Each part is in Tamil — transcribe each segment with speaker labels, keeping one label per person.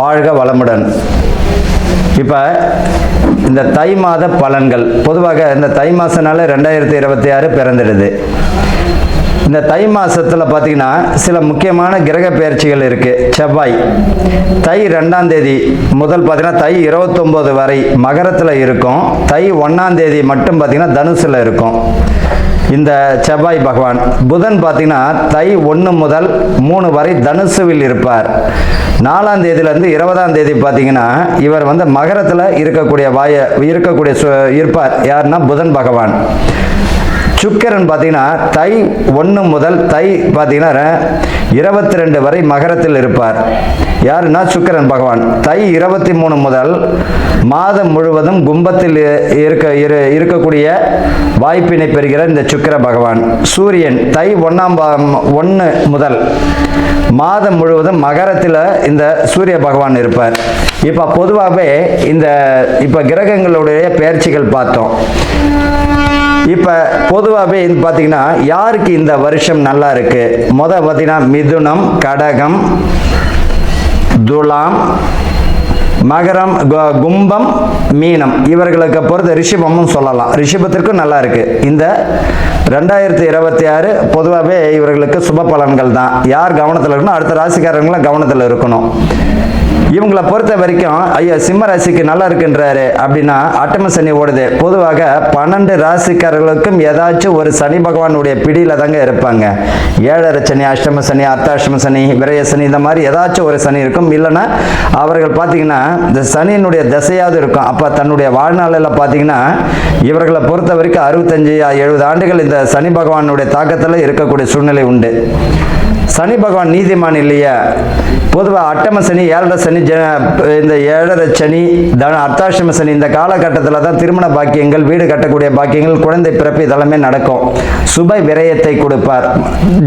Speaker 1: வாழ்க வளமுடன். இப்போ இந்த தை மாத பலன்கள். பொதுவாக இந்த தை மாதனால ரெண்டாயிரத்தி இருபத்தி ஆறு பிறந்துடுது. இந்த தை மாதத்தில் பார்த்தீங்கன்னா சில முக்கியமான கிரக பெயர்ச்சிகள் இருக்குது செவ்வாய். தை ரெண்டாம் தேதி முதல் பார்த்தீங்கன்னா தை இருபத்தொம்போது வரை மகரத்தில் இருக்கும். தை ஒன்றாம் தேதி மட்டும் பார்த்தீங்கன்னா தனுசில் இருக்கும். இந்த செவ்வாய் பகவான். புதன் பார்த்தீங்கன்னா தை ஒன்று முதல் மூணு வரை தனுசுவில் இருப்பார். நாலாம் தேதியிலேருந்து இருபதாம் தேதி பார்த்தீங்கன்னா இவர் வந்து மகரத்தில் இருக்கக்கூடிய வாய இருக்கக்கூடிய சு- இருப்பார். யாருன்னா புதன் பகவான். சுக்கிரன் பார்த்தீங்கன்னா தை ஒன்று முதல் தை பார்த்தீங்கன்னா இருபத்தி ரெண்டு வரை மகரத்தில் இருப்பார். யாருன்னா சுக்கிரன் பகவான். தை இருபத்தி மூணு முதல் மாதம் முழுவதும் கும்பத்தில் இருக்க இரு இருக்கக்கூடிய வாய்ப்பினை பெறுகிற இந்த சுக்கிர பகவான். சூரியன் தை ஒன்றாம் ஒன்று முதல் மாதம் முழுவதும் மகரத்தில் இந்த சூரிய பகவான் இருப்பார். இப்போ பொதுவாகவே இந்த இப்போ கிரகங்களுடைய பெயர்ச்சிகள் பார்த்தோம். இப்போ பொதுவாகவே இது பார்த்தீங்கன்னா யாருக்கு இந்த வருஷம் நல்லா இருக்கு? முத பார்த்தீங்கன்னா மிதுனம் கடகம் துலாம் மகரம் கும்பம் மீனம். இவர்களுக்கு பொறுத்த ரிஷபமும் சொல்லலாம். ரிஷபத்திற்கும் நல்லா இருக்கு. இந்த ரெண்டாயிரத்தி இருபத்தி ஆறு பொதுவாகவே இவர்களுக்கு சுப பலன்கள் தான். யார் கவனத்தில் இருக்கணும் அடுத்த ராசிக்காரங்களும் கவனத்தில் இருக்கணும். இவங்களை பொறுத்த வரைக்கும் ஐயா சிம்ம ராசிக்கு நல்லா இருக்குன்றாரு. அப்படின்னா அட்டம சனி ஓடுது. பொதுவாக பன்னெண்டு ராசிக்காரர்களுக்கும் ஏதாச்சும் ஒரு சனி பகவானுடைய பிடியில் தாங்க இருப்பாங்க. ஏழரை சனி அஷ்டம சனி அர்த்தாஷ்டம சனி விரய சனி இந்த மாதிரி ஏதாச்சும் ஒரு சனி இருக்கும். இல்லைன்னா அவர்கள் பார்த்தீங்கன்னா இந்த சனியினுடைய திசையாவது இருக்கும். அப்போ தன்னுடைய வாழ்நாளில் பார்த்தீங்கன்னா இவர்களை பொறுத்த வரைக்கும் அறுபத்தஞ்சு எழுபது ஆண்டுகள் இந்த சனி பகவானுடைய தாக்கத்தில் இருக்கக்கூடிய சூழ்நிலை உண்டு. சனி பகவான் நீதிமான் இல்லையா. பொதுவாக அட்டம சனி ஏழரை சனி ஜ இந்த ஏழரை சனி தன அர்த்தாசிரம சனி இந்த காலகட்டத்தில் தான் திருமண பாக்கியங்கள் வீடு கட்டக்கூடிய பாக்கியங்கள் குழந்தை பிறப்பு இதெல்லாமே நடக்கும். சுப விரயத்தை கொடுப்பார்.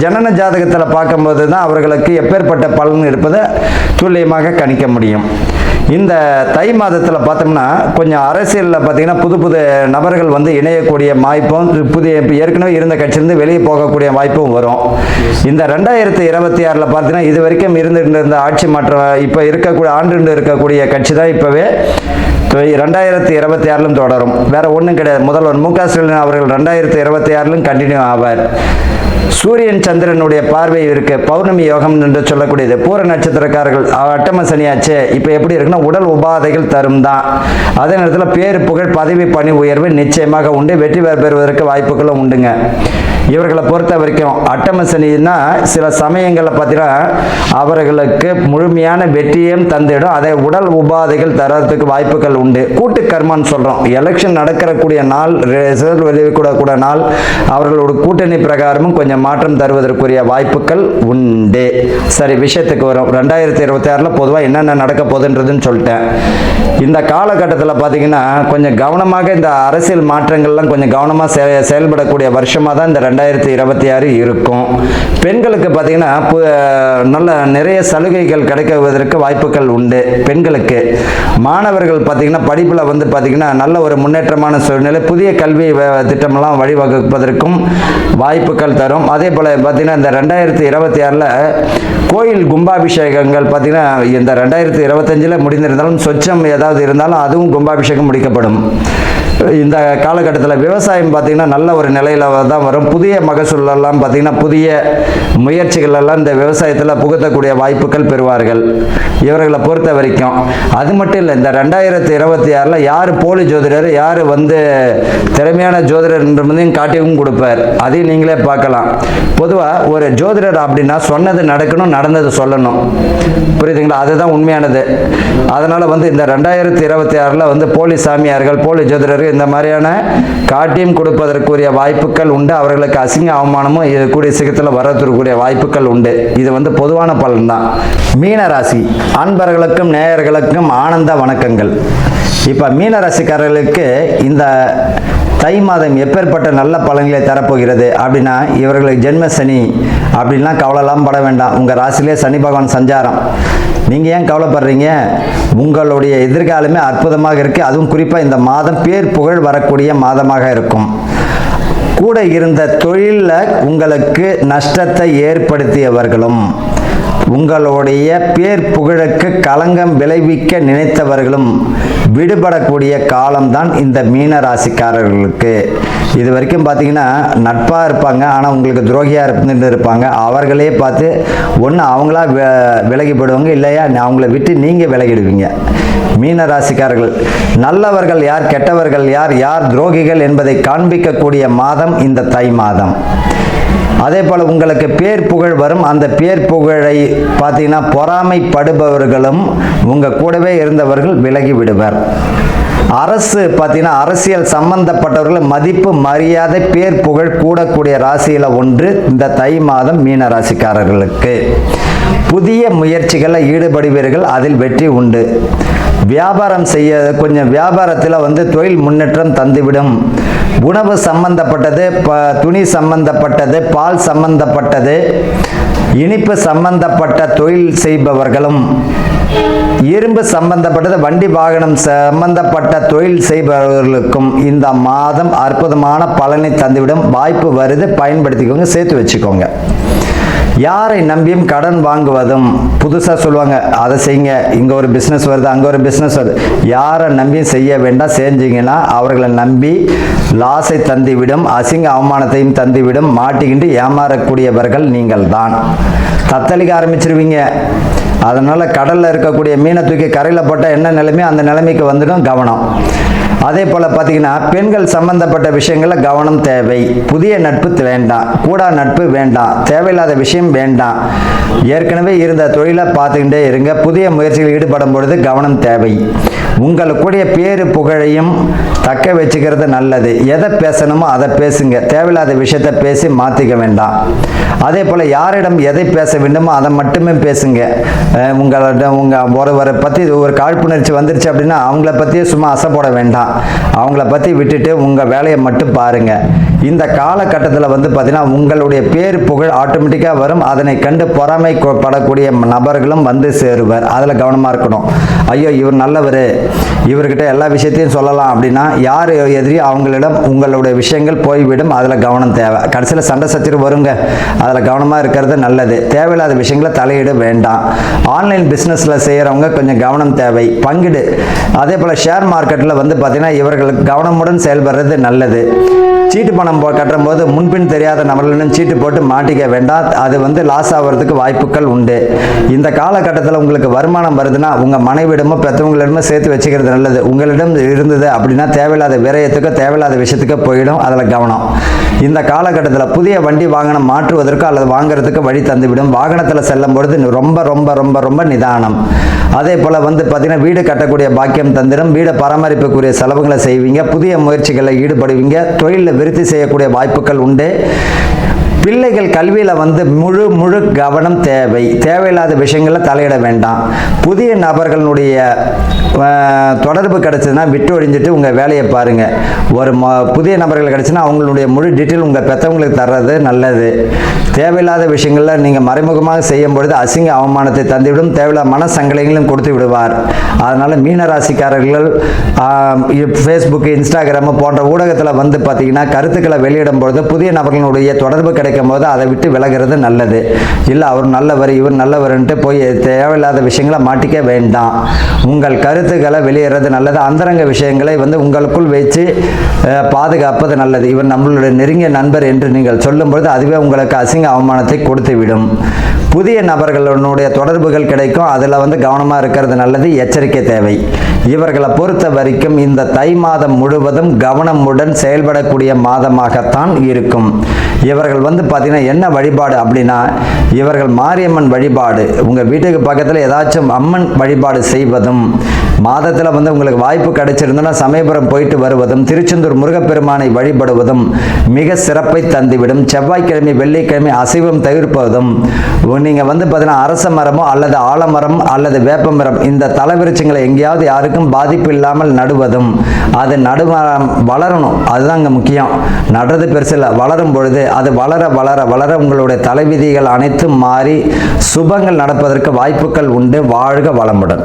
Speaker 1: ஜனன ஜாதகத்தில் பார்க்கும்போது தான் அவர்களுக்கு எப்பேற்பட்ட பலன் இருப்பதை துல்லியமாக கணிக்க முடியும். இந்த தை மாதத்தில் பார்த்தோம்னா கொஞ்சம் அரசியலில் பார்த்தீங்கன்னா புது புது நபர்கள் வந்து இணையக்கூடிய வாய்ப்பும் புதிய இப்போ ஏற்கனவே இருந்த கட்சியிலிருந்து வெளியே போகக்கூடிய வாய்ப்பும் வரும். இந்த ரெண்டாயிரத்தி இருபத்தி ஆறில் பார்த்தீங்கன்னா இது வரைக்கும் இருந்துகிட்டு இருந்த ஆட்சி மாற்றம் இப்போ இருக்கக்கூடிய ஆண்டு இருக்கக்கூடிய கட்சி தான் இப்போவே ரெண்டாயிரத்தி இருபத்தி ஆறிலும் தொடரும். வேற ஒன்றும் கிடையாது. முதல்வர் மு க ஸ்டாலின் அவர்கள் ரெண்டாயிரத்தி இருபத்தி ஆறிலும் கண்டினியூ ஆவார். சூரியன் சந்திரனுடைய பார்வை இருக்கு. பௌர்ணமி யோகம் என்று சொல்லக்கூடியது. பூர நட்சத்திரக்காரர்கள் அட்டம சனியாச்சு இப்போ எப்படி இருக்குன்னா உடல் உபாதைகள் தரும் தான். அதே நேரத்தில் பேர் புகழ் பதவி பணி உயர்வு நிச்சயமாக உண்டு. வெற்றி பெற பெறுவதற்கு வாய்ப்புகளும் உண்டுங்க. இவர்களை பொறுத்த வரைக்கும் அட்டம சனின்னா சில சமயங்களில் பார்த்தீங்கன்னா அவர்களுக்கு முழுமையான வெற்றியும் தந்துடும் அதை உடல் உபாதைகள் தரத்துக்கு வாய்ப்புகள் உண்டு. கூட்டு கர்மான்னு சொல்கிறோம் எலெக்ஷன் நடக்கிறக்கூடிய நாள் ரிசல்ட் வெளியிடக்கூட நாள் அவர்களோட கூட்டணி பிரகாரமும் கொஞ்சம் மாற்றம் தருவதற்குரிய வாய்ப்புகள் உண்டு. சரி விஷயத்துக்கு வரும். ரெண்டாயிரத்தி இருபத்தி ஆறில் பொதுவாக என்னென்ன நடக்க போகுதுன்றதுன்னு சொல்லிட்டேன். இந்த காலகட்டத்தில் பார்த்தீங்கன்னா கொஞ்சம் கவனமாக இந்த அரசியல் மாற்றங்கள்லாம் கொஞ்சம் கவனமாக செ செயல்படக்கூடிய வருஷமாக தான் இந்த ரெண்டாயிரத்தி இருபத்தி ஆறு இருக்கும். பெண்களுக்கு பார்த்தீங்கன்னா பு- நல்ல நிறைய சலுகைகள் கிடைக்குவதற்கு வாய்ப்புகள் உண்டு பெண்களுக்கு. மாணவர்கள் பார்த்தீங்கன்னா படிப்பில் வந்து பார்த்தீங்கன்னா நல்ல ஒரு முன்னேற்றமான சூழ்நிலை புதிய கல்வி வ- திட்டமெல்லாம் வழிவகுப்பதற்கும் வாய்ப்புகள் தரும். அதே போல் பார்த்திங்கன்னா இந்த ரெண்டாயிரத்தி இருபத்தி ஆறில் கோயில் கும்பாபிஷேகங்கள் பார்த்தீங்கன்னா இந்த ரெண்டாயிரத்தி இருபத்தஞ்சில் முடிந்திருந்தாலும் சொச்சம் ஏதாவது இருந்தாலும் அதுவும் கும்பாபிஷேகம் முடிக்கப்படும். இந்த காலகட்டத்தில் விவசாயம் பார்த்தீங்கன்னா நல்ல ஒரு நிலையில் தான் வரும். புதிய மகசூலெல்லாம் பார்த்தீங்கன்னா புதிய முயற்சிகள் எல்லாம் இந்த விவசாயத்தில் புகுத்தக்கூடிய வாய்ப்புகள் பெறுவார்கள். இவர்களை பொறுத்த வரைக்கும். அது மட்டும் இல்லை இந்த ரெண்டாயிரத்தி இருபத்தி ஆறில் யார் போலி ஜோதிடர் யார் வந்து திறமையான ஜோதிடர் என்பதையும் காட்டியும் கொடுப்பார். அதையும் நீங்களே பார்க்கலாம். பொதுவாக ஒரு ஜோதிடர் அப்படின்னா சொன்னது நடக்கணும் நடந்தது சொல்லணும். புரியுதுங்களா? அதுதான் உண்மையானது. அதனால் வந்து இந்த ரெண்டாயிரத்தி இருபத்தி ஆறில் வந்து போலி சாமியார்கள் போலி ஜோதிடர்கள் இந்த மாதிரியான காட்டியம் கொடுப்பதற்குரிய வாய்ப்புகள் உண்டு. அவர்களுக்கு அசிங்க அவமானமும் இது கூடிய சீக்கிரத்தில் வரக்கூடிய வாய்ப்புகள் உண்டு. இது வந்து பொதுவான பலன் தான் மீனராசி அன்பர்களுக்கும் நேயர்களுக்கும் ஆனந்த வணக்கங்கள். இப்போ மீனராசிக்காரர்களுக்கு இந்த தை மாதம் எப்பேற்பட்ட நல்ல பலன்களை தரப்போகிறது அப்படின்னா இவர்களுக்கு ஜென்ம சனி அப்படின்லாம் கவலைலாம் பட வேண்டாம். உங்கள் ராசிலே சனி பகவான் சஞ்சாரம். நீங்கள் ஏன் கவலைப்படுறீங்க? உங்களுடைய எதிர்காலமே அற்புதமாக இருக்குது அதுவும் குறிப்பாக இந்த மாதம் பேர் புகழ் வரக்கூடிய மாதமாக இருக்கும். கூட இருந்த தொழிலில் உங்களுக்கு நஷ்டத்தை ஏற்படுத்தியவர்களும் உங்களுடைய பேர் புகழுக்கு களங்கம் விளைவிக்க நினைத்தவர்களும் விடுபடக்கூடிய காலம்தான் இந்த மீன ராசிக்காரர்களுக்கு இது வரைக்கும் பார்த்தீங்கன்னா நட்பாக இருப்பாங்க ஆனால் உங்களுக்கு துரோகியாக இருந்துட்டு இருப்பாங்க. அவர்களே பார்த்து ஒன்று அவங்களா விலகி போடுவாங்க இல்லையா? அவங்கள விட்டு நீங்கள் விலகிடுவீங்க. மீன ராசிக்காரர்கள் நல்லவர்கள் யார் கெட்டவர்கள் யார் யார் துரோகிகள் என்பதை காண்பிக்கக்கூடிய மாதம் இந்த தை மாதம். அதே போல் உங்களுக்கு பேர் புகழ் வரும். அந்த பேர் புகழை பார்த்தீங்கன்னா பொறாமைப்படுபவர்களும் உங்கள் கூடவே இருந்தவர்கள் விலகி விடுவர். அரசு பார்த்தீங்கன்னா அரசியல் சம்பந்தப்பட்டவர்கள் மதிப்பு மரியாதை பேர் புகழ் கூடக்கூடிய ராசியில் ஒன்று இந்த தை மாதம் மீன ராசிக்காரர்களுக்கு. புதிய முயற்சிகளில் ஈடுபடுவீர்கள் அதில் வெற்றி உண்டு. வியாபாரம் செய்ய கொஞ்சம் வியாபாரத்தில் வந்து தொழில் முன்னேற்றம் தந்துவிடும். உணவு சம்பந்தப்பட்டது ப துணி சம்பந்தப்பட்டது பால் சம்பந்தப்பட்டது இனிப்பு சம்பந்தப்பட்ட தொழில் செய்பவர்களும் இரும்பு சம்பந்தப்பட்டது வண்டி வாகனம் சம்பந்தப்பட்ட தொழில் செய்பவர்களுக்கும் இந்த மாதம் அற்புதமான பலனை தந்துவிடும் வாய்ப்பு வருது. பயன்படுத்திக்கோங்க சேர்த்து வச்சுக்கோங்க. யாரை நம்பியும் கடன் வாங்குவதும் புதுசாக சொல்லுவாங்க அதை செய்யுங்க இங்கே ஒரு பிஸ்னஸ் வருது அங்கே ஒரு பிஸ்னஸ் வருது. யாரை நம்பியும் செய்ய வேண்டாம் செஞ்சீங்கன்னா அவர்களை நம்பி லாஸை தந்துவிடும் அசிங்க அவமானத்தையும் தந்துவிடும் மாட்டிக்கிட்டு ஏமாறக்கூடியவர்கள் நீங்கள் தான் தத்தளிக்க ஆரம்பிச்சிருவீங்க. அதனால் கடலில் இருக்கக்கூடிய மீனை தூக்கி கரையில் போட்டால் என்ன நிலைமையோ அந்த நிலைமைக்கு வந்துடும் கவனம். அதே போல் பார்த்தீங்கன்னா பெண்கள் சம்பந்தப்பட்ட விஷயங்களில் கவனம் தேவை. புதிய நட்பு வேண்டாம் கூடா நட்பு வேண்டாம் தேவையில்லாத விஷயம் வேண்டாம் ஏற்கனவே இருந்த தொழிலை பார்த்துக்கிட்டே இருங்க. புதிய முயற்சியில் ஈடுபடும் பொழுது கவனம் தேவை. உங்களுக்குடைய பேரு புகழையும் தக்க வச்சுக்கிறது நல்லது. எதை பேசணுமோ அதை பேசுங்க. தேவையில்லாத விஷயத்தை பேசி மாற்றிக்க வேண்டாம். அதே போல் யாரிடம் எதை பேச வேண்டுமோ அதை மட்டுமே பேசுங்க. உங்களிடம் உங்களோட உங்கள் ஒருவரை பற்றி ஒரு காழ்ப்புணர்ச்சி வந்துருச்சு அப்படின்னா அவங்கள பற்றியே சும்மா அசைப்பட வேண்டாம். அவங்கள பற்றி விட்டுட்டு உங்கள் வேலையை மட்டும் பாருங்கள் இந்த காலகட்டத்தில் வந்து பார்த்தீங்கன்னா உங்களுடைய பேர் புகழ் ஆட்டோமேட்டிக்காக வரும். அதனை கண்டு பொறாமை படக்கூடிய நபர்களும் வந்து சேருவர். அதில் கவனமாக இருக்கணும். ஐயோ இவர் நல்லவர். இவர்கிட்ட எல்லா விஷயத்தையும் சொல்லலாம் அப்படின்னா யார் எதிரி அவங்களிடம் உங்களுடைய விஷயங்கள் போய்விடும். அதில் கவனம் தேவை. கடைசியில் சண்டை சச்சரவு வருங்க. அதில் கவனமாக இருக்கிறது நல்லது. தேவையில்லாத விஷயங்களை தலையிட வேண்டாம். ஆன்லைன் பிஸ்னஸில் செய்கிறவங்க கொஞ்சம் கவனம் தேவை. பங்கிடு. அதே போல் ஷேர் மார்க்கெட்டில் வந்து பார்த்தீங்கன்னா இவர்களுக்கு கவனமுடன் செயல்படுறது நல்லது. சீட்டு பணம் போ கட்டும் போது முன்பின் தெரியாத நபர்களிடம் சீட்டு போட்டு மாட்டிக்க வேண்டாம். அது வந்து லாஸ் ஆகிறதுக்கு வாய்ப்புகள் உண்டு. இந்த காலகட்டத்தில் உங்களுக்கு வருமானம் வருதுன்னா உங்கள் மனைவிடமோ பெற்றவங்களிடமோ சேர்த்து வச்சுக்கிறது நல்லது. உங்களிடம் இருந்தது அப்படின்னா தேவையில்லாத விரயத்துக்கோ தேவையில்லாத விஷயத்துக்கோ போயிடும். அதில் கவனம். இந்த காலகட்டத்தில் புதிய வண்டி வாகனம் மாற்றுவதற்கோ அல்லது வாங்குறதுக்கு வழி தந்துவிடும். வாகனத்தில் செல்லும் பொழுது ரொம்ப ரொம்ப ரொம்ப ரொம்ப நிதானம். அதே போல் வந்து பார்த்திங்கன்னா வீடு கட்டக்கூடிய பாக்கியம் தந்திரம். வீடை பராமரிப்புக்குரிய செலவுகளை செய்வீங்க. புதிய முயற்சிகளில் ஈடுபடுவீங்க. தொழிலில் விருத்தி செய்யக்கூடிய வாய்ப்புகள் உண்டு. பிள்ளைகள் கல்வியில் வந்து முழு முழு கவனம் தேவை. தேவையில்லாத விஷயங்களில் தலையிட வேண்டாம். புதிய நபர்களுடைய தொடர்பு கிடச்சதுன்னா விட்டு ஒழிஞ்சிட்டு உங்கள் வேலையை பாருங்கள் ஒரு ம புதிய நபர்கள் கிடச்சுன்னா அவங்களுடைய முழு டீட்டெயில் உங்கள் பெற்றவங்களுக்கு தர்றது நல்லது. தேவையில்லாத விஷயங்களில் நீங்கள் மறைமுகமாக செய்யும் பொழுது அசிங்க அவமானத்தை தந்துவிடும். தேவையில்லாத மன சங்கடங்களையும் கொடுத்து விடுவார். அதனால் மீனராசிக்காரர்கள் ஃபேஸ்புக் இன்ஸ்டாகிராம் போன்ற ஊடகத்தில் வந்து பார்த்தீங்கன்னா கருத்துக்களை வெளியிடும் பொழுது புதிய நபர்களுடைய தொடர்பு கிடைக்கும் போது அதை விட்டு விலகிறது நல்லது. இல்லை அவர் நல்லவர் இவர் நல்லவர்ன்ட்டு போய் தேவையில்லாத விஷயங்களை மாட்டிக்க வேண்டாம். உங்கள் கருத்துக்களை வெளியேறது நல்லது. அந்தரங்க விஷயங்களை வந்து உங்களுக்குள் வச்சு பாதுகாப்பது நல்லது. இவர் நம்மளுடைய நெருங்கிய நண்பர் என்று நீங்கள் சொல்லும்பொழுது அதுவே உங்களுக்கு அசிங்க அவமானத்தை கொடுத்துவிடும். புதிய நபர்களுடைய தொடர்புகள் கிடைக்கும். அதில் வந்து கவனமாக இருக்கிறது நல்லது. எச்சரிக்கை தேவை. இவர்களை பொறுத்த வரைக்கும் இந்த தை மாதம் முழுவதும் கவனமுடன் செயல்படக்கூடிய மாதமாகத்தான் இருக்கும். இவர்கள் வந்து பார்த்தீங்கன்னா என்ன வழிபாடு அப்படின்னா இவர்கள் மாரியம்மன் வழிபாடு. உங்கள் வீட்டுக்கு பக்கத்தில் ஏதாச்சும் அம்மன் வழிபாடு செய்வதும் மாதத்தில் வந்து உங்களுக்கு வாய்ப்பு கிடைச்சிருந்தனா சமயபுரம் போயிட்டு வருவதும் திருச்செந்தூர் முருகப்பெருமானை வழிபடுவதும் மிக சிறப்பை தந்துவிடும். செவ்வாய்க்கிழமை வெள்ளிக்கிழமை அசைவம் தவிர்ப்பதும் நீங்கள் வந்து பார்த்தீங்கன்னா அரச மரமோ அல்லது ஆலமரம் அல்லது வேப்ப மரம் இந்த தலைவிருச்சங்களை எங்கேயாவது யாருக்கும் பாதிப்பு இல்லாமல் நடுவதும் அது நடுமரம் வளரணும். அதுதான் அங்கே முக்கியம். நடுறது பெருசில் வளரும் பொழுது அது வளர வளர வளர உங்களுடைய தலைவிதிகள் அனைத்தும் மாறி சுபங்கள் நடப்பதற்கு வாய்ப்புகள் உண்டு. வாழ்க வளமுடன்.